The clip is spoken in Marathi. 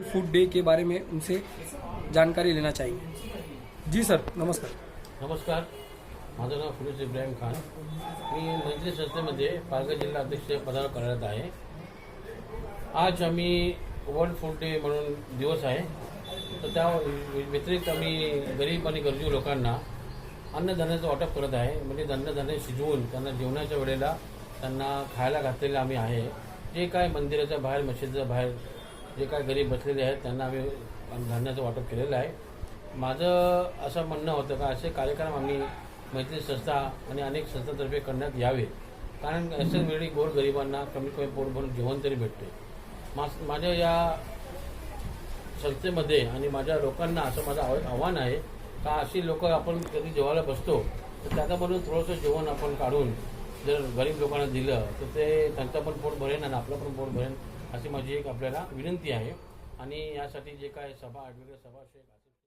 फूड डे के बारे में उनसे जानकारी लेना चाहेंगे जी सर नमस्कार। नमस्कार माझं नाव फिरोज इब्राहिम खान. मी मैत्री संस्थेमध्ये पालघर जिल्हा अध्यक्ष पदावर कार्यरत आहे. आज आम्ही वर्ल्ड फूड डे म्हणून दिवस आहे. तर त्या व्यतिरिक्त आम्ही गरीब आणि गरजू लोकांना अन्नधान्याचं वाटप करत आहे. म्हणजे अन्नधान्य शिजवून त्यांना जेवणाच्या वेळेला त्यांना खायला घातलेलं आम्ही आहे. जे काय मंदिराच्या बाहेर मशिदीच्या बाहेर जे काय गरीब बसलेले आहेत त्यांना आम्ही धान्याचं वाटप केलेलं आहे. माझं असं म्हणणं होतं का असे कार्यक्रम आम्ही मैत्री संस्था आणि अनेक संस्थांतर्फे करण्यात यावे. कारण असेच वेळी गोरगरिबांना कमीत कमी पोट भरून जेवण तरी भेटते. मा- माझ्या या संस्थेमध्ये आणि माझ्या लोकांना असं माझं आव- आव्हान आहे का अशी लोक आपण कधी जेवायला बसतो तर त्याच्यामधून थोडंसं जेवण आपण काढून जर गरीब लोकांना दिलं तर ते त्यांचं पण पोट भरेन आणि आपलं पण पोट भरेन. अशी माझी एक आपल्याला विनंती आहे. आणि यासाठी जे काय सभा वेगवेगळ्या सभा असे